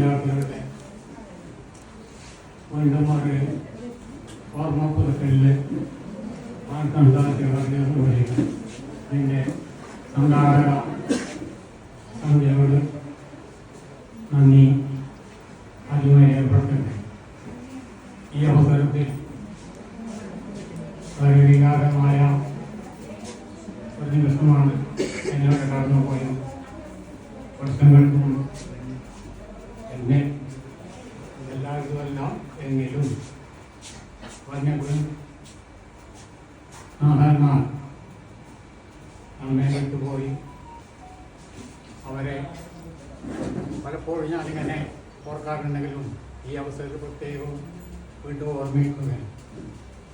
വിദ്യാർത്ഥികളുടെ വീണ്ടുമാരുടെ ഓർമ്മ പുതുക്കലിൽ ആർക്കണ്ടാക്കിയ പറഞ്ഞതുപോലെ അതിന്റെ സംഘാടക സമിതിയോട് നന്ദി ആദ്യമായി രേഖപ്പെടുത്തട്ടെ ഈ അവസരത്തിൽ വളരെ വികാരമായ ഒരു ദിവസമാണ് എന്നോട് കടന്നുപോയത് വർഷങ്ങൾക്ക് മുമ്പ് എന്നെ എല്ലാവരുമല്ല എങ്കിലും പറഞ്ഞപ്പോഴും നാഹാന്മാർ നമ്മെ പോയി. അവരെ പലപ്പോഴും ഞാനിങ്ങനെ ഓർക്കാറുണ്ടെങ്കിലും ഈ അവസരത്തിൽ പ്രത്യേകവും വീണ്ടും ഓർമ്മിക്കുകയാണ്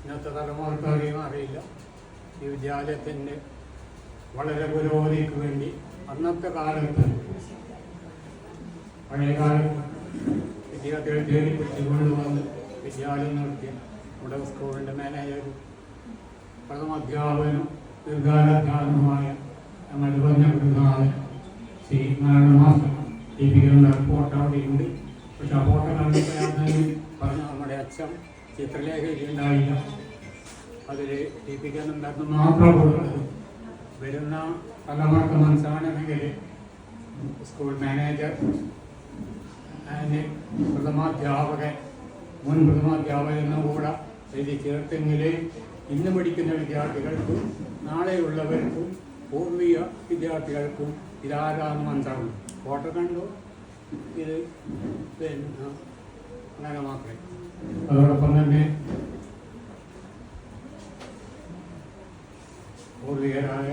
ഇന്നത്തെ തലമുറയ്ക്ക് അറിയും അറിയില്ല. ഈ വിദ്യാലയത്തിന്റെ വളരെ പുരോഗതിക്ക് വേണ്ടി അന്നത്തെ കാലത്ത് പഴയകാലത്ത് വിദ്യാർത്ഥികളെ തേടി പിടിച്ചുകൊണ്ട് വന്ന് വിദ്യാലയം നടത്തിയ നമ്മുടെ സ്കൂളിന്റെ മാനേജറും പ്രഥമാധ്യാപകനും ദീർഘാലാധ്യാപകനുമായ ഞങ്ങളുടെ ബന്ധപ്പെടുന്നതാണ് ശ്രീ നാരായണ മാസ്റ്റർ ദീപികളുടെ ഫോട്ടോ അവിടെയുണ്ട്. പക്ഷെ ആ ഫോട്ടോ തന്നെ പറഞ്ഞു നമ്മുടെ അച്ഛൻ ചിത്രലേഖ ഉണ്ടായില്ല അതിൽ ദീപിക്കുന്നുണ്ടായിരുന്നു മാത്രം വരുന്ന തലമുറയ്ക്ക് മനസ്സാണെങ്കിൽ സ്കൂൾ മാനേജർ അതിന് പ്രഥമാധ്യാപകൻ മുൻ പ്രഥമാധ്യാപകൻ എന്ന കൂടെ എഴുതി ചേർത്തെങ്കിൽ ഇന്ന് പഠിക്കുന്ന വിദ്യാർത്ഥികൾക്കും നാളെയുള്ളവർക്കും പൂർവീയ വിദ്യാർത്ഥികൾക്കും ഇതാരാന്ന് മനസ്സിലാവും ഫോട്ടോ കണ്ടു? ഇത് പിന്നെ അങ്ങനെ മാത്രമേ. അതോടൊപ്പം തന്നെ പൂർവികരായ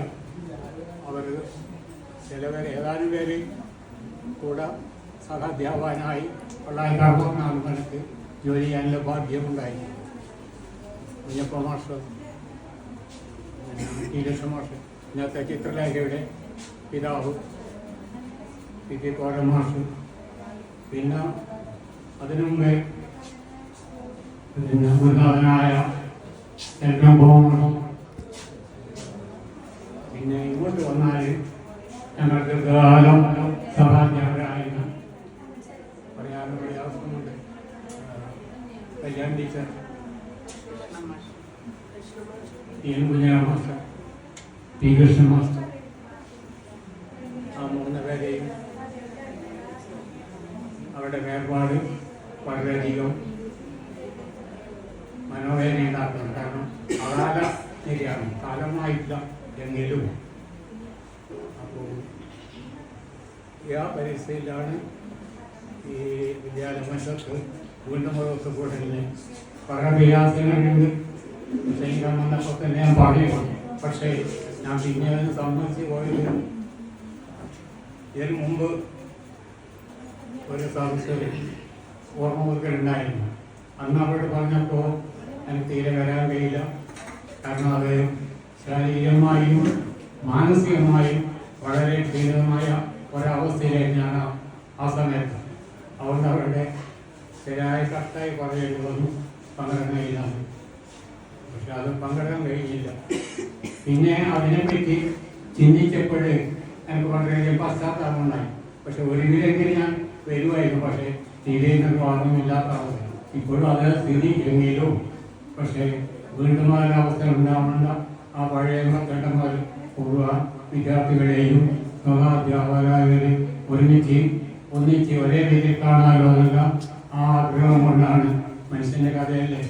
അവർ ചിലവർ ഏതാനും പേര് കൂടെ സഹാധ്യാപകനായി തൊള്ളായിരത്തി നാല് മണിക്ക് ജോലി ചെയ്യാനുള്ള ഭാഗ്യമുണ്ടായി പിന്നെ ടി ലക്ഷ്മ മാസ്റ്റർ ഇന്നത്തെ ചിത്രലേഖയുടെ പിതാവ്. പി. കെ. കോര മാസ്റ്റർ പിന്നെ അതിനു മുമ്പേ പിന്നെ ചെറുക്കം പോകുന്നു പിന്നെ ഇങ്ങോട്ട് വന്നാൽ ഞങ്ങൾ ദീർഘകാലം സഹാധ്യാപകരായിരുന്നു പറയാനും പ്രയാസമുണ്ട് കല്യാൺ ടീച്ചർ. എൻ കുഞ്ഞാ മാസ്റ്റർ പി കൃഷ്ണ ആ മൂന്ന് പേരെയും അവരുടെ വേർപാട് വളരെയധികം മനോവേദന ഉണ്ടാക്കുന്നു കാരണം അകാല ശരിയാണ് കാലമായില്ല എങ്കിലും അപ്പോൾ ഈ ആ പരീക്ഷയിലാണ് ഈ വിദ്യാലയമശത്ത് വീണ്ടും ഒരു കൂടലിന് പല പ്രയാസങ്ങളുണ്ട് വിഷയിക്കാൻ വന്നപ്പോൾ പക്ഷേ ഞാൻ പിന്നെ സമ്മതിച്ച് പോയത് ഇതിന് മുമ്പ് ഒരു സദസ്സിൽ ഓർമ്മ അവരോട് പറഞ്ഞപ്പോൾ എനിക്ക് തീരെ വരാൻ ശാരീരികമായും മാനസികമായും വളരെ ക്ഷീണിതമായ ഒരവസ്ഥയിലായിരുന്നു ഞാൻ ആ സമയത്ത് അതുകൊണ്ട് അവരുടെ ശരിയായ കറക്റ്റായി പറയേണ്ടി വന്നു പങ്കെടുക്കാൻ കഴിയുന്നതാണ് പക്ഷെ അത് പങ്കെടുക്കാൻ കഴിഞ്ഞില്ല പിന്നെ അതിനെപ്പറ്റി ചിന്തിച്ചപ്പോൾ എനിക്ക് വളരെയധികം പശ്ചാത്താപം ഉണ്ടായി പക്ഷെ ഒരിക്കലെങ്കിലും ഞാൻ വരുമായിരുന്നു. പക്ഷേ തീരെ വാദമില്ലാത്ത അവസ്ഥ ഇപ്പോഴും അതേ സ്ഥിതി എങ്കിലും പക്ഷേ വീണ്ടും അവസ്ഥ ഉണ്ടാവുന്ന ആ പഴയ ഘട്ടങ്ങൾ പൂർവ വിദ്യാർത്ഥികളെയും സ്വകാധ്യാപകരെയും ഒരുമിച്ച് ഒന്നിച്ച് ഒരേ രീതിയിൽ കാണാനുള്ള ആ ആഗ്രഹം കൊണ്ടാണ് മനുഷ്യന്റെ കഥയല്ലേ?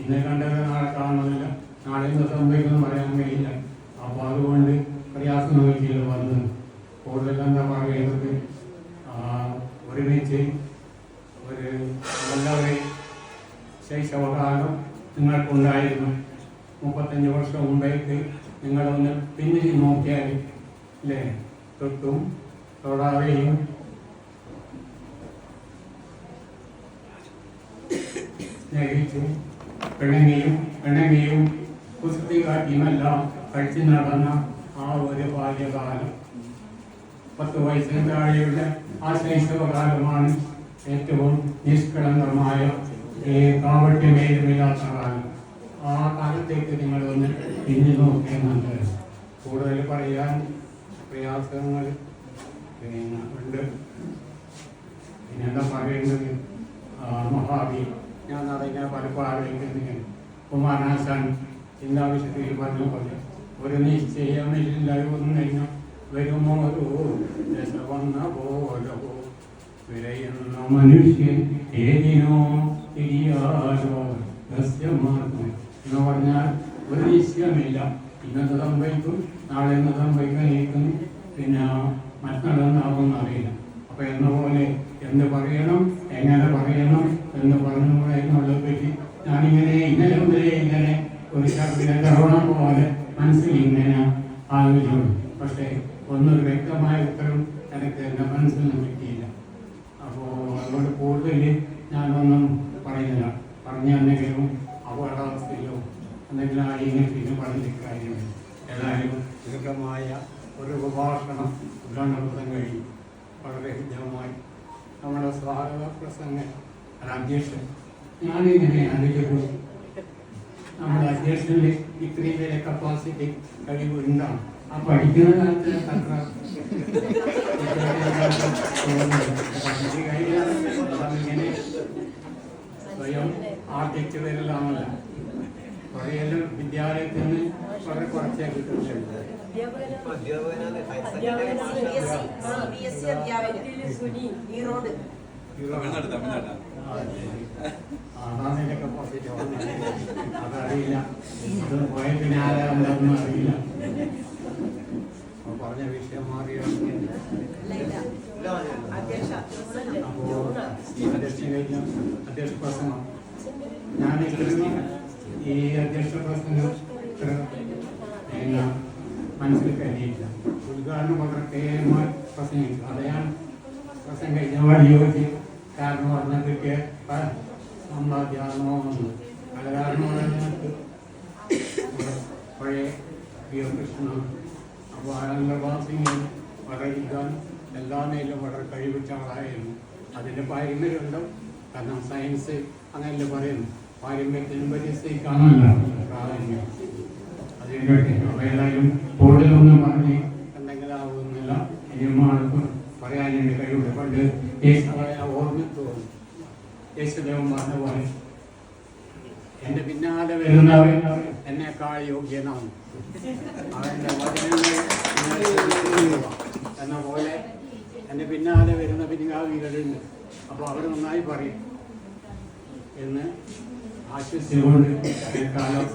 ഇന്ന് കണ്ടത് നാളെ കാണുന്നില്ല നാളെ എന്ത് സംഭവിക്കുമെന്ന് പറയാൻ കഴിയില്ല അപ്പോൾ അതുകൊണ്ട് പ്രയാസം നോക്കിയില്ല വന്ന് കൂടുതൽ എന്താ പറയുന്നത് ഒരുമിച്ച് ഒരു നല്ലൊരു ശൈശവകാലം നിങ്ങൾക്കുണ്ടായിരുന്നു. മുപ്പത്തഞ്ച് വർഷം മുമ്പേക്ക് നിങ്ങളൊന്ന് പിന്നിൽ നോക്കിയാൽ അല്ലേ തൊട്ടും തൊടാതെയും സ്നേഹിച്ചും പിണങ്ങിയും പിണങ്ങിയും കുസ്തി കാട്ടിയുമെല്ലാം കഴിച്ചു നടന്ന ആ ഒരു ബാല്യകാലം. പത്ത് വയസ്സിന് താഴെയുള്ള ആ ശൈശവകാലമാണ് ഏറ്റവും നിഷ്കളങ്കമായ ഈ കാവട്യമേതുമില്ലാത്ത കാലം. ആ കാലത്തേക്ക് നിങ്ങൾ ഒന്ന് തിരിഞ്ഞു നോക്കുന്നുണ്ട് കൂടുതൽ പറയാൻ പ്രയാസങ്ങൾ പിന്നെ ഉണ്ട്. പിന്നെന്താ പറയുന്നത് മഹാവീർ. ഞാൻ അതിങ്ങനെ പലപ്പോൾ ആലോചിക്കുന്നത് കുമാരനാശാൻ ചിന്താവിഷയത്തിൽ പറഞ്ഞ പോലെ ഒരു നിശ്ചയമില്ലാതെ വന്നു കഴിഞ്ഞാൽ വരുമോ ഒരു ദശ വന്ന പോലോ വിരയുന്ന മനുഷ്യൻ ഏതിനോ തിരിയാലോ രഹസ്യമാർക്കും എന്ന് പറഞ്ഞാൽ ഒരു നിശ്ചയമില്ല. ഇന്നത്തെ സംഭവിക്കും നാളെ ഇന്ന് സംഭവിക്കാനിരിക്കും പിന്നെ മറ്റന്നാളെന്നാകുമെന്ന് അറിയില്ല. അപ്പൊ എന്ന പോലെ എന്ത് പറയണം? എങ്ങനെ പറയണം? എന്ന് പറഞ്ഞുകൂടെ എന്നുള്ളത് പറ്റി ഞാനിങ്ങനെ ഇന്നലെ മുതലേ ഇങ്ങനെ ഒരു ശബ്ദ പോലെ മനസ്സിൽ ഇങ്ങനെ ആലോചിച്ചു പക്ഷേ ഒന്നൊരു വ്യക്തമായ ഉത്തരം എനിക്ക് എന്റെ മനസ്സിൽ നിന്ന് കിട്ടിയില്ല. അപ്പോൾ അതുകൊണ്ട് കൂടുതൽ ഞാനൊന്നും പറയുന്നില്ല. പറഞ്ഞ എന്തെങ്കിലും അപകടാവസ്ഥയിലോ എന്തെങ്കിലും ആരെങ്കിലും പറഞ്ഞ കാര്യമില്ല. ഏതായാലും ദീർഘമായ ഒരു ഉപഭാഷണം ഉദ്ഘാടന നടത്താൻ കഴിഞ്ഞു വളരെ ഹൃദ്യമായി. നമ്മുടെ സ്വാഗത പ്രസംഗം അധ്യക്ഷൻ. ഞാനിങ്ങനെ ആലോചിച്ചപ്പോൾ നമ്മുടെ അധ്യക്ഷനിൽ ഇത്രയും പേരെ കപ്പാസിറ്റി കഴിവ് ഉണ്ടാവും ആ പഠിക്കുന്ന കാലത്ത് അത്ര അതങ്ങനെ സ്വയം ആർജിച്ചു വരലാണല്ല കുറെയെല്ലാം വിദ്യാലയത്തിൽ നിന്ന് വളരെ കുറച്ചേ കിട്ടുന്നുണ്ട് CBSE എന്റെ കപ്പാസിറ്റി അതറിയില്ല അത് പോയ പിന്നെ ആരാണെന്നൊന്നും അറിയില്ല പറഞ്ഞ വിഷയം മാറിയോ അധ്യക്ഷ അപ്പോൾ അധ്യക്ഷൻ കഴിഞ്ഞ അധ്യക്ഷ പ്രസംഗം ഞാൻ ഇത്രയും ഈ അധ്യക്ഷ പ്രസംഗം മനസ്സിൽ കരുതിയില്ല ഉദ്ഘാടനം വളരെ പ്രസംഗിച്ചു. അത് ഞാൻ പ്രസംഗം കഴിഞ്ഞ കാരണം പറഞ്ഞ കിട്ടിയ സമ്പാദ്യാണോ പല കാരണമാണ് പഴയ പി ഒ കൃഷ്ണ അപ്പോൾ സിംഗ് വളരെയിക്കാൻ എല്ലാ നിലയിലും വളരെ കഴിവിച്ച ആളായിരുന്നു. അതിന്റെ പാരമ്പര്യമുണ്ടോ കാരണം സയൻസ് അങ്ങനെയല്ലേ പറയുന്നു. പാരമ്പര്യത്തിനും പരിസ്ഥിതിക്കാണല്ല പ്രാധാന്യം. അപ്പോൾ ഏതായാലും കൂടുതലൊന്നും പറഞ്ഞ് എന്തെങ്കിലും ആവുന്നില്ല ഇനിയും ആൾക്കും പറയാനുള്ള കഴിവുണ്ട് പണ്ട് ഓർമ്മിച്ചു പോലെ എന്റെ പിന്നാലെ വരുന്നവൻ എന്നെക്കാൾ യോഗ്യനാണ്. വചനങ്ങൾ ശ്രദ്ധിക്കുക എന്ന പോലെ എന്റെ പിന്നാലെ വരുന്ന പിൻഗാമികളുണ്ട് അപ്പോൾ അവർ നന്നായി പറയും. എന്ന് ആശ്വസിച്ചുകൊണ്ട് തൽക്കാലം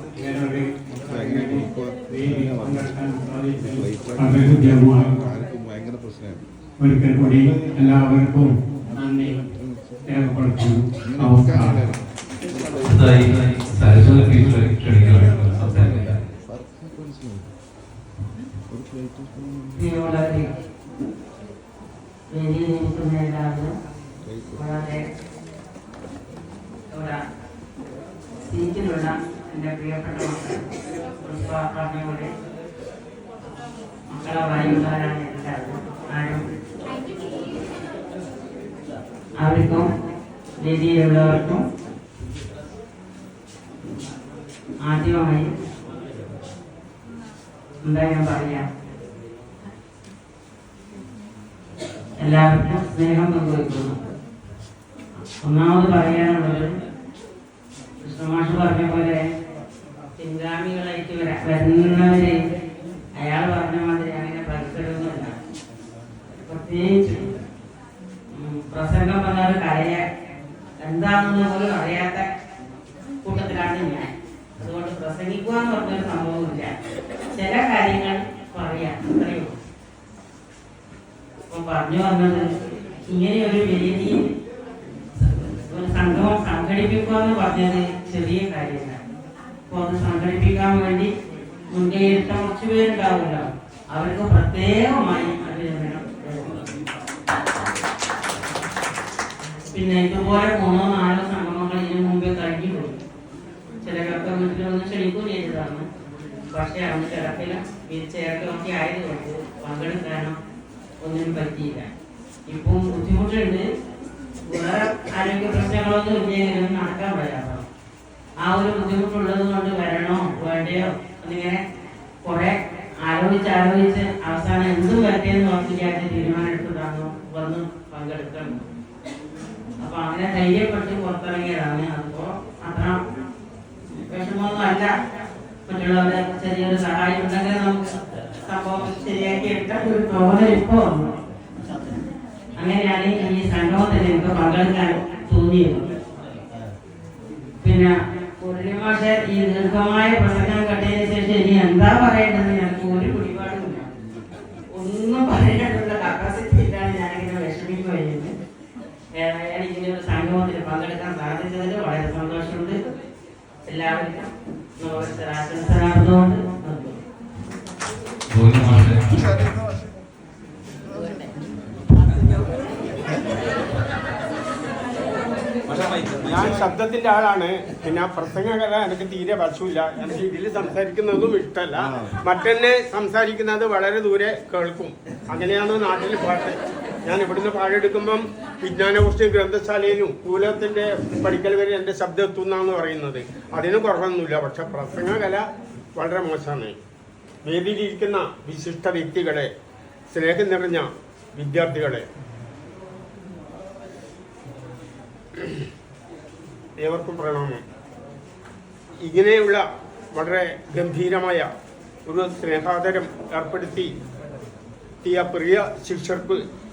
ഭയങ്കര പ്രശ്നമാണ് ഒരിക്കൽ കൂടി എല്ലാവർക്കും വളരെ സീറ്റിലുള്ള എന്റെ പ്രിയപ്പെട്ട മക്കൾ പുഷ്പ പറഞ്ഞ പോലെ മക്കളെ വായുകാരാണ് എല്ലാവരും ആരും അവർക്കും വേദിയിലുള്ളവർക്കും ആദ്യമായി എന്താ ഞാൻ പറയാ? എല്ലാവർക്കും സ്നേഹം പങ്കുവയ്ക്കുന്നു. ഒന്നാമത് പറയാനുള്ളത് കൃഷ്ണമാഷ് പറഞ്ഞ പോലെ പിൻഗാമികളായിട്ട് വരാ വരുന്നവര് അയാൾ പറഞ്ഞ മാതിരി അങ്ങനെ പരിസരമൊന്നുമില്ല. പ്രത്യേകിച്ച് പ്രസംഗം പറഞ്ഞാൽ കരയ എന്താണെന്ന് പോലും അറിയാത്ത കൂട്ടത്തിലാണ് ഞാൻ. അതുകൊണ്ട് പ്രസംഗിക്കുക എന്ന് പറഞ്ഞൊരു സംഭവമില്ല ചില കാര്യങ്ങൾ പറയാം. അത്രയേ ഉള്ളൂ. അപ്പൊ പറഞ്ഞു വന്നത് ഇങ്ങനെ ഒരു വേദി ഒരു സംഗമം സംഘടിപ്പിക്കുക എന്ന് പറഞ്ഞത് ചെറിയ കാര്യമല്ല. അപ്പൊ അത് സംഘടിപ്പിക്കാൻ വേണ്ടി മുൻകൈയെടുത്ത കുറച്ച് പേരുണ്ടാവില്ല അവർക്ക് പ്രത്യേകമായി പിന്നെ ഇതുപോലെ മൂന്നോ നാലോ സംഗമങ്ങൾ ഇതിനു മുമ്പേ കഴിഞ്ഞു ചില ചിലരൊക്കെ വീട്ടിൽ വന്ന് ക്ഷണിക്കുകയും ചെയ്തതാണ്. പക്ഷെ അന്ന് കിടപ്പില ഒക്കെ ആയതുകൊണ്ട് പങ്കെടുക്കാനോ ഒന്നിനും പറ്റിയില്ല. ഇപ്പം ബുദ്ധിമുട്ടുണ്ട്. വേറെ ആരോഗ്യ പ്രശ്നങ്ങളൊന്നും ഇല്ലെങ്കിലും നടക്കാൻ വരാമോ ആ ഒരു ബുദ്ധിമുട്ടുള്ളത് കൊണ്ട് വരണോ വേണ്ടയോ എന്നിങ്ങനെ കുറെ ആലോചിച്ച് ആലോചിച്ച് അവസാനം എന്തും വരട്ടെ എന്ന് ഓർത്തിക്കാത്ത തീരുമാനം എടുത്തതാണോ വന്ന് പങ്കെടുക്കണം അപ്പൊ അങ്ങനെ ധൈര്യപ്പെട്ട് പുറത്തിറങ്ങിയതാണ്. അപ്പോ അത്ര വിഷമമൊന്നും അല്ല മറ്റുള്ളവരെ ചെറിയൊരു സഹായം ഉണ്ടെങ്കിൽ നമുക്ക് സംഭവം ശരിയാക്കി എടുക്കാൻ ഒരു തോന്നൽ ഇപ്പോ അങ്ങനെയാണ് ഈ സംഭവത്തിൽ എനിക്ക് പങ്കെടുക്കാൻ തോന്നിയത്. പിന്നെ പൂർണിമാഷ ഈ ദീർഘമായ പ്രസംഗം കേട്ടതിന് ശേഷം ഇനി എന്താ പറയേണ്ടത് ഞങ്ങൾക്ക് ഒരു പിടിപാടുമില്ല ഒന്നും പറയാനുള്ള കപ്പാസിറ്റി ഇല്ലാതെ ഞാനിങ്ങനെ വിഷമിക്കുകയായിരുന്നു ഏതായാലും ഇങ്ങനെ ഒരു സംഗമത്തിൽ പങ്കെടുക്കാൻ സാധിച്ചതിൽ വളരെ സന്തോഷമുണ്ട് നടന്നുകൊണ്ട് ഞാൻ ശബ്ദത്തിന്റെ ആളാണ്. പിന്നെ പ്രസംഗകല എനിക്ക് തീരെ വശമില്ല. എനിക്ക് ഇതിൽ സംസാരിക്കുന്നതും ഇഷ്ടമല്ല. മറ്റന്നെ സംസാരിക്കുന്നത് വളരെ ദൂരെ കേൾക്കും. അങ്ങനെയാണ് നാട്ടിൽ പാട്ട്. ഞാൻ ഇവിടുന്ന് പാടെടുക്കുമ്പം വിജ്ഞാനകോഷ്ഠി ഗ്രന്ഥശാലയിലും കൂലത്തിന്റെ പഠിക്കൽ വരെ എന്റെ ശബ്ദം എത്തുന്നാന്ന് പറയുന്നത്. അതിന് കുറവൊന്നുമില്ല. പക്ഷെ പ്രസംഗകല വളരെ മോശമാണ്. വേദിയിലിരിക്കുന്ന വിശിഷ്ട വ്യക്തികളെ സ്നേഹം നിറഞ്ഞ വിദ്യാർത്ഥികളെ. ഏവർക്കും പ്രണാമം. ഇങ്ങനെയുള്ള വളരെ ഗംഭീരമായ ഒരു സ്നേഹാദരം ഏർപ്പെടുത്തി പ്രിയ ശിക്ഷർക്ക്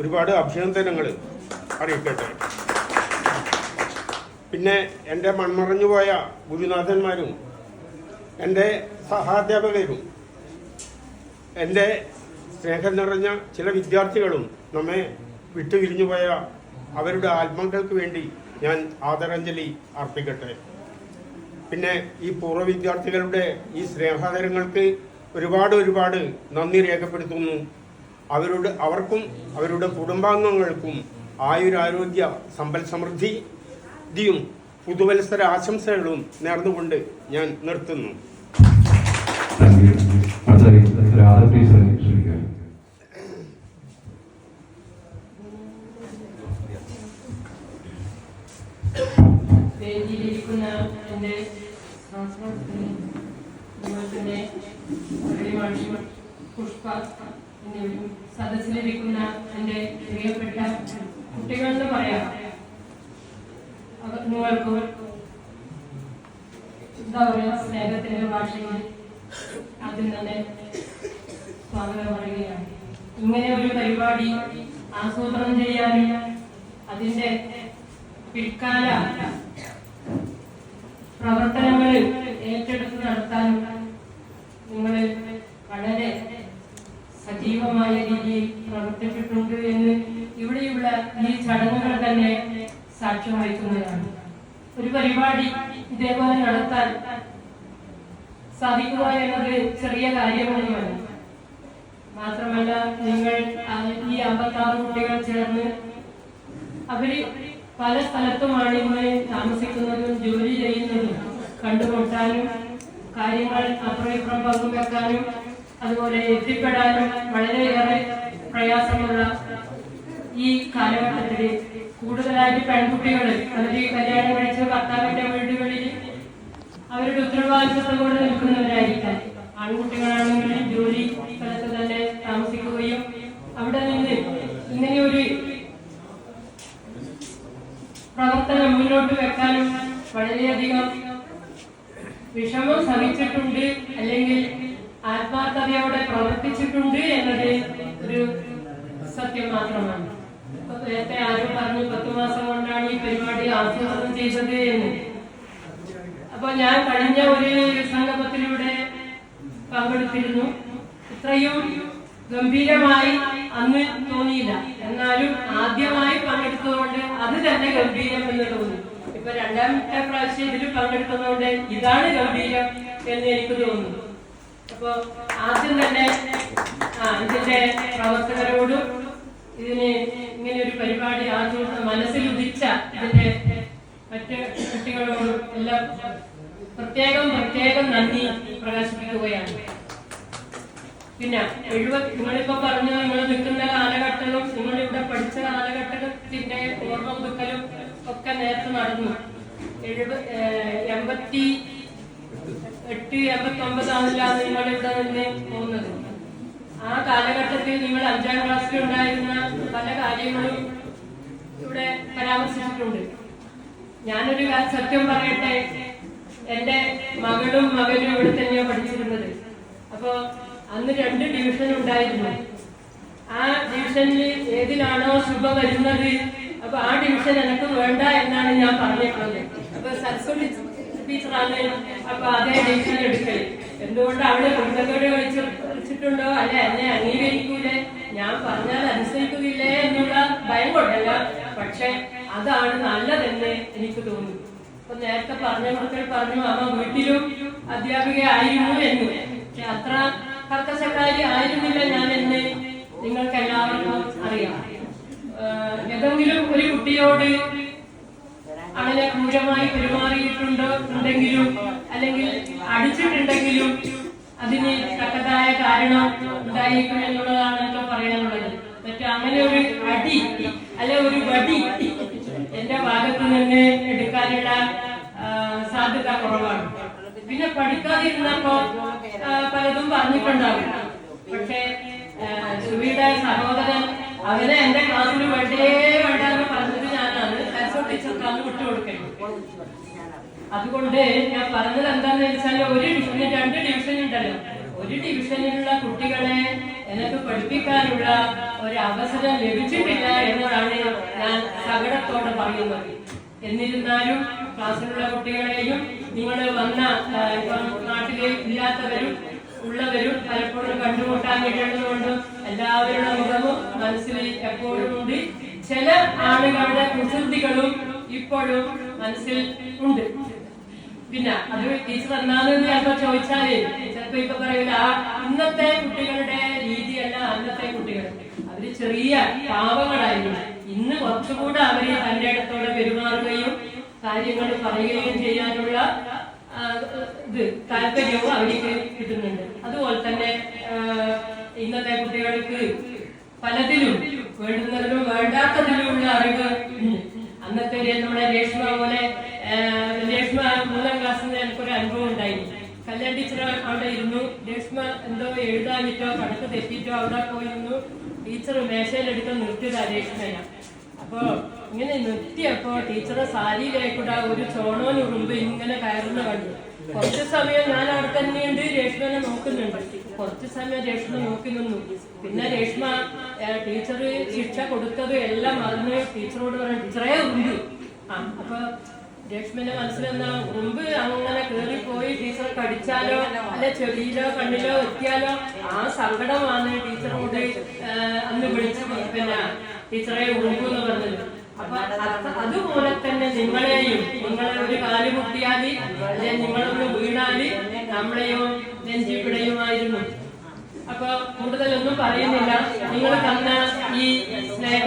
ഒരുപാട് അഭിനന്ദനങ്ങൾ അറിയിക്കട്ടെ. പിന്നെ എന്റെ മൺമറഞ്ഞുപോയ ഗുരുനാഥന്മാരും എന്റെ സഹാധ്യാപകരും എന്റെ സ്നേഹം നിറഞ്ഞ ചില വിദ്യാർത്ഥികളും നമ്മെ വിട്ടുപിരിഞ്ഞുപോയ അവരുടെ ആത്മാക്കൾക്ക് വേണ്ടി ഞാൻ ആദരാഞ്ജലി അർപ്പിക്കട്ടെ. പിന്നെ ഈ പൂർവ വിദ്യാർത്ഥികളുടെ ഈ സ്നേഹാദരങ്ങൾക്ക് ഒരുപാട് ഒരുപാട് നന്ദി രേഖപ്പെടുത്തുന്നു. അവരുടെ അവർക്കും അവരുടെ കുടുംബാംഗങ്ങൾക്കും ആയുരാരോഗ്യ സമ്പൽ സമൃദ്ധിയും പുതുവത്സര ആശംസകളും നേർന്നുകൊണ്ട് ഞാൻ നിർത്തുന്നു. പ്രവർത്തനങ്ങൾ ഈ കാലഘട്ടത്തിൽ കൂടുതലായിട്ട് പെൺകുട്ടികൾ അവർ കല്യാണം കഴിച്ച ഭർത്താവിന്റെ വീടുകളിൽ അവരുടെ ഉത്തരവാദിത്തത്തോടെ നിൽക്കുന്നവരായിരിക്കാം. ആൺകുട്ടികളാണെങ്കിൽ ജോലി സ്ഥലത്ത് തന്നെ താമസിക്കുകയും അവിടെ നിന്ന് ഇങ്ങനെയൊരു പ്രവർത്തനം മുന്നോട്ട് വെക്കാനും വളരെയധികം വിഷമം സഹിച്ചിട്ടുണ്ട് അല്ലെങ്കിൽ ആത്മാർത്ഥതയോടെ പ്രവർത്തിച്ചിട്ടുണ്ട് എന്നത് ഒരു സത്യം മാത്രമാണ്. നേരത്തെ ആരും പറഞ്ഞു പത്ത് മാസം കൊണ്ടാണ് ഈ പരിപാടി ആസൂത്രണം ചെയ്തത് എന്ന്. അപ്പൊ ഞാൻ കഴിഞ്ഞ ഒരു സംഗമത്തിലൂടെ പങ്കെടുത്തിരുന്നു. ഇത്രയും ഗംഭീരമായി അന്ന് തോന്നിയില്ല. എന്നാലും ആദ്യമായി പങ്കെടുത്തതുകൊണ്ട് അത് തന്നെ ഗംഭീരം എന്ന് തോന്നി. ഇപ്പൊ രണ്ടാമത്തെ പ്രാവശ്യം ഇതിൽ പങ്കെടുത്തതുകൊണ്ട് ഇതാണ് ഗംഭീരം എന്ന് എനിക്ക് തോന്നുന്നു. അപ്പൊ ആദ്യം തന്നെ ആ ഇതിന്റെ പ്രവർത്തകരോടും ഇതിന് ഇങ്ങനെ ഒരു പരിപാടി ആദ്യം മനസ്സിൽ ഉദിച്ച ഇതിന്റെ മറ്റ് കുട്ടികളോടും എല്ലാം പ്രത്യേകം പ്രത്യേകം നന്ദി പ്രകാശിപ്പിക്കുകയാണ്. പിന്നെ എഴുപത് നിങ്ങളിപ്പോ പറഞ്ഞു നിങ്ങൾ നിൽക്കുന്ന കാലഘട്ടവും നിങ്ങൾ ഇവിടെ പഠിച്ച കാലഘട്ടത്തിന്റെ ഓർമ്മ പുതുക്കലും ഒക്കെ നേരത്തെ നടന്നു. എഴുപത് എൺപത്തി എട്ട് എൺപത്തി ഒമ്പതാണില്ലാണ് നിങ്ങൾ ഇവിടെ നിന്ന് പോകുന്നത്. ആ കാലഘട്ടത്തിൽ നിങ്ങൾ അഞ്ചാം ക്ലാസ്സിൽ ഉണ്ടായിരുന്ന പല കാര്യങ്ങളും ഇവിടെ പരാമർശിച്ചിട്ടുണ്ട്. ഞാനൊരു സത്യം പറയട്ടെ എന്റെ മകളും മകനും ഇവിടെ തന്നെയാണ് പഠിച്ചിരുന്നത്. അപ്പൊ അന്ന് രണ്ട് ഡിവിഷൻ ഉണ്ടായിരുന്നു. ആ ഡിവിഷനിൽ ഏതിലാണോ ശുഭ വരുന്നത് അപ്പൊ ആ ഡിവിഷൻ എനിക്ക് വേണ്ട എന്നാണ് ഞാൻ പറഞ്ഞിട്ടുള്ളത്. അപ്പൊ സരസ്വതി ടീച്ചറാണ് അപ്പൊ അതേ ഡിവിഷൻ എടുക്കൽ എന്തുകൊണ്ട് അവിടെ കുടുംബത്തോടെ വിളിച്ച് വിളിച്ചിട്ടുണ്ടോ? അല്ല? എന്നെ അംഗീകരിക്കൂലേ? ഞാൻ പറഞ്ഞാൽ അനുസരിക്കുകയില്ലേ എന്നുള്ള ഭയം കൊണ്ടല്ല. പക്ഷെ അതാണ് നല്ലതെന്ന് എനിക്ക് തോന്നി അപ്പൊ നേരത്തെ പറഞ്ഞ മക്കൾ പറഞ്ഞു അമ്മ വീട്ടിലും അധ്യാപികയായിരുന്നു എന്ന്. അത്ര കർക്കശക്കാരി ആയിരുന്നില്ല ഞാൻ എന്ന് നിങ്ങൾക്ക് എല്ലാവർക്കും അറിയാം ഏതെങ്കിലും ഒരു കുട്ടിയോട് അങ്ങനെ ക്രൂരമായി പെരുമാറിയിട്ടുണ്ടോ ഉണ്ടെങ്കിലും അല്ലെങ്കിൽ അടിച്ചിട്ടുണ്ടെങ്കിലും അതിന് തക്കതായ കാരണം ഉണ്ടായിരിക്കും എന്നുള്ളതാണ് എനിക്ക് പറയാനുള്ളത്. മറ്റേ അങ്ങനെ ഒരു അടി അല്ലെ ഒരു വടി എന്റെ ഭാഗത്ത് നിന്ന് എടുക്കാനുള്ള സാധ്യത കുറവാണ്. പിന്നെ പഠിക്കാതിരുന്നപ്പോ പലതും പറഞ്ഞിട്ടുണ്ടാവും. പക്ഷേ സുബിയുടെ സഹോദരൻ അവനെ എന്റെ ക്ലാസ്സിൽ വേണ്ടേ വേണ്ട എന്ന് പറഞ്ഞത് ഞാനാണ് സരസ്വതി ടീച്ചർക്ക് അന്ന് അതുകൊണ്ട് ഞാൻ പറഞ്ഞത് എന്താന്ന് വെച്ചാൽ ഒരു ഡിവിഷന് രണ്ട് ഡിവിഷൻ ഉണ്ടല്ലോ. ഒരു ഡിവിഷനിലുള്ള കുട്ടികളെ എനിക്ക് പഠിപ്പിക്കാനുള്ള ഒരു അവസരം ലഭിച്ചിട്ടില്ല എന്നതാണ് ഞാൻ സകടത്തോടെ പറയുന്നത്. എന്നിരുന്നാലും ക്ലാസ്സിലുള്ള കുട്ടികളെയും നിങ്ങൾ വന്ന നാട്ടിലെ ഇല്ലാത്തവരും ഉള്ളവരും പലപ്പോഴും കണ്ടുമുട്ടാൻ കഴിയുന്നതുകൊണ്ട് എല്ലാവരുടെ മുഖവും മനസ്സിൽ എപ്പോഴും ഉണ്ട്. ചില ആളുകളുടെ കുസൃതികളും ഇപ്പോഴും മനസ്സിൽ ഉണ്ട്. പിന്നെ അത് ടീച്ചർ എന്നാന്ന് ചിലപ്പോ ചോദിച്ചാൽ ചിലപ്പോ ഇപ്പൊ പറയില്ല ഇന്നത്തെ കുട്ടികളുടെ രീതിയല്ല അന്നത്തെ കുട്ടികൾ. അവർ ചെറിയ പാവങ്ങളായിരുന്നു. ഇന്ന് കുറച്ചുകൂടെ അവർ തന്റെ അടുത്തോടെ പെരുമാറുകയും കാര്യങ്ങൾ പറയുകയും ചെയ്യാനുള്ള ഇത് താല്പര്യവും അവർക്ക് കിട്ടുന്നുണ്ട്. അതുപോലെ തന്നെ ഇന്നത്തെ കുട്ടികൾക്ക് പലതിലും വേണ്ടുന്നതിലും വേണ്ടാത്തതിലുമുള്ള അറിവ് ഉണ്ട്. അന്നത്തെ ഒരു നമ്മുടെ രേഷ്മ പോലെ രേഷ്മ മൂന്നാം ക്ലാസ്സിൽ നിന്ന് എനിക്കൊരു അനുഭവം ഉണ്ടായി. കല്യാൺ ടീച്ചർ അവിടെ ഇരുന്നു. രേഷ്മ എന്തോ എഴുതാനിട്ടോ കണക്ക് തെറ്റിട്ടോ അവിടെ പോയിരുന്നു. ടീച്ചർ മേശയിലെടുത്ത് നിർത്തിയതാ രേഷ്മയ അപ്പൊ ഇങ്ങനെ നിർത്തിയപ്പോ ടീച്ചറെ സാരിയിലേക്കൂടെ ഒരു ചോണോനുറുമ്പ് ഇങ്ങനെ കയറുന്ന കണ്ടു. കുറച്ച് സമയം ഞാൻ അവിടെ തന്നെയുണ്ട് രേഷ്മനെ നോക്കുന്നുണ്ട്. കുറച്ച് സമയം രേഷ്മ നോക്കി നിന്നു പിന്നെ രേഷ്മ ടീച്ചർ ശിക്ഷ കൊടുത്തത് എല്ലാം മറന്ന് ടീച്ചറോട് പറഞ്ഞു ടീച്ചറേ ഉണ്ട് ആ അപ്പൊ രേഷ്മന്റെ മനസ്സിലെന്നാ മുമ്പ് അങ്ങനെ കയറി പോയി ടീച്ചർ കടിച്ചാലോ അല്ലെ ചെവിയിലോ കണ്ണിലോ എത്തിയാലോ ആ സങ്കടമാണ് ടീച്ചറോട് അന്ന് വിളിച്ചു പിന്നെ ടീച്ചറെ ഉറുമ്പ് എന്ന് പറഞ്ഞത്. അപ്പൊ അത് അതുപോലെ തന്നെ നിങ്ങളെയും നിങ്ങളെ ഒരു കാലുമുട്ടിയാൽ അല്ലെ നിങ്ങളൊന്ന് വീണാൽ നമ്മളെയും നെഞ്ചിപ്പിടയുമായിരുന്നു അപ്പൊ കൂടുതലൊന്നും പറയുന്നില്ല. നിങ്ങൾ തന്ന ഈ സ്നേഹ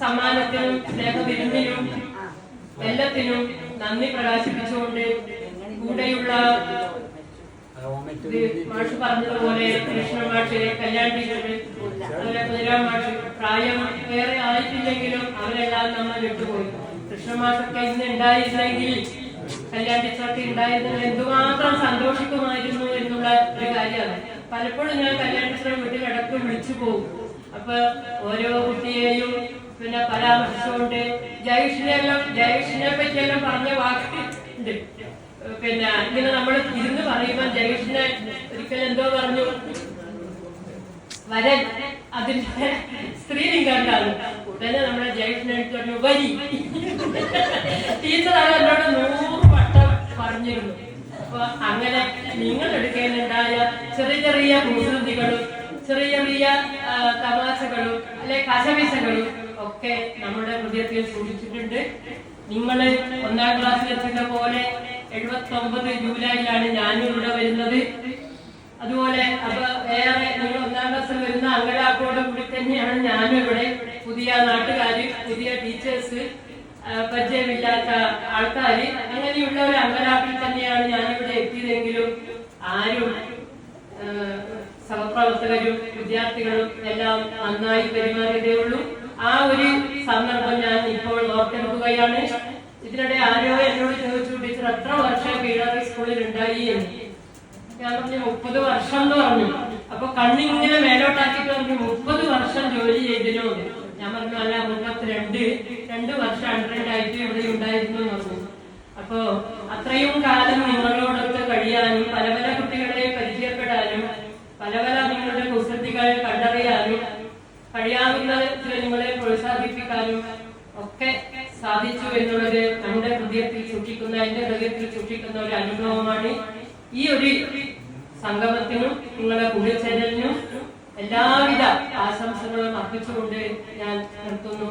സമ്മാനത്തിനും സ്നേഹ വിരുന്നിനും എല്ലാത്തിനും നന്ദി പ്രകാശിപ്പിച്ചുകൊണ്ട് കൂടെയുള്ള മാഷ് പറഞ്ഞതുപോലെ കൃഷ്ണ മാഷ് കല്യാൺ അതുപോലെ മാഷ് പ്രായം വേറെ ആയിട്ടില്ലെങ്കിലും അവരെല്ലാം നമ്മൾ വിട്ടുപോയി. കൃഷ്ണ മാഷൊക്കെ ഇന്ന് ഉണ്ടായിരുന്നെങ്കിൽ കല്യാൺ ടീച്ചറൊക്കെ ഉണ്ടായിരുന്നു എന്തുമാത്രം സന്തോഷിക്കുമായിരുന്നു എന്നുള്ള ഒരു കാര്യമാണ്. പലപ്പോഴും ഞാൻ കല്യാണ ടീച്ചറെ വീട്ടിൽ ഇടയ്ക്ക് വിളിച്ചു പോകും. അപ്പൊ ഓരോ കുട്ടിയെയും പിന്നെ പരാമർശിച്ചുകൊണ്ട് ജയകൃഷ്ണനെല്ലാം ജയകൃഷ്ണനെ പറ്റിയെല്ലാം പറഞ്ഞ വാക്ക് ഉണ്ട്. പിന്നെ ഇങ്ങനെ നമ്മൾ ഇരുന്ന് പറയുമ്പോൾ ജയകൃഷ്ണൻ ഒരിക്കലും എന്തോ പറഞ്ഞു. വരൻ അതിന്റെ സ്ത്രീലിംഗാണ് ഉടനെ നമ്മുടെ എടുത്ത് പറഞ്ഞു വരി. ടീച്ചറാണ് എന്നോട് നൂറ് പറഞ്ഞിരുന്നു. അപ്പൊ അങ്ങനെ നിങ്ങൾ എടുക്കാനുണ്ടായ ചെറിയ ചെറിയ കുസൃതികളും ചെറിയ ചെറിയ തമാശകളും അല്ലെ കശവിശകളും ഒക്കെ നമ്മുടെ ഹൃദയത്തിൽ സൂക്ഷിച്ചിട്ടുണ്ട്. നിങ്ങൾ ഒന്നാം ക്ലാസ്സിൽ എത്തുന്ന പോലെ എഴുപത്തി ഒമ്പത് ജൂലൈയിലാണ് ഞാനും ഇവിടെ വരുന്നത്. അതുപോലെ അപ്പൊ വേറെ നിങ്ങൾ ഒന്നാം ക്ലാസ്സിൽ വരുന്ന അങ്കലാക്കോട് കൂടി തന്നെയാണ് ഞാനും ഇവിടെ പുതിയ നാട്ടുകാർ പുതിയ ടീച്ചേഴ്സ്. പരിചയമില്ലാത്ത ആൾക്കാര്. അങ്ങനെയുള്ള ഒരു അമ്പലാപ്പിൽ തന്നെയാണ് ഞാനിവിടെ എത്തിയതെങ്കിലും ആരും സഹപ്രവർത്തകരും വിദ്യാർത്ഥികളും എല്ലാം നന്നായി പെരുമാറിയതേ ഉള്ളൂ. ആ ഒരു സന്ദർഭം ഞാൻ ഇപ്പോൾ ഓർത്തെടുക്കുകയാണ്. ഇതിനിടെ ആരോ എന്നോട് ചോദിച്ചു ടീച്ചർ എത്ര വർഷം കീഴാറി സ്കൂളിൽ ഉണ്ടായി എന്ന്? ഞാൻ പറഞ്ഞു മുപ്പത് വർഷം എന്ന് പറഞ്ഞു. അപ്പൊ കണ്ണിങ്ങനെ മേലോട്ടാക്കിട്ട് പറഞ്ഞു മുപ്പത് വർഷം ജോലി ചെയ്തിനോ എന്ന്. ഞാൻ പറഞ്ഞു അല്ല മുപ്പത്തിരണ്ട് രണ്ട് രണ്ട് വർഷം അണ്ടറായിട്ട് ഇവിടെ ഉണ്ടായിരുന്നു എന്ന് പറഞ്ഞു. അപ്പോ അത്രയും കാലം നിങ്ങളോടൊക്കെ കഴിയാനും പല പല കുട്ടികളെ പരിചയപ്പെടാനും പല പല നിങ്ങളുടെ കുസൃതികൾ കണ്ടറിയാനും കഴിയാവുന്ന നിങ്ങളെ പ്രോത്സാഹിപ്പിക്കാനും ഒക്കെ സാധിച്ചു എന്നുള്ളത് നമ്മുടെ ഹൃദയത്തിൽ സൂക്ഷിക്കുന്ന എന്റെ ഹൃദയത്തിൽ സൂക്ഷിക്കുന്ന ഒരു അനുഭവമാണ് ഈ ഒരു സംഗമത്തിനും നിങ്ങളെ കൂടിച്ചേരലിനും എല്ലാവിധ ആശംസകളും അർപ്പിച്ചുകൊണ്ട് ഞാൻ നിർത്തുന്നു.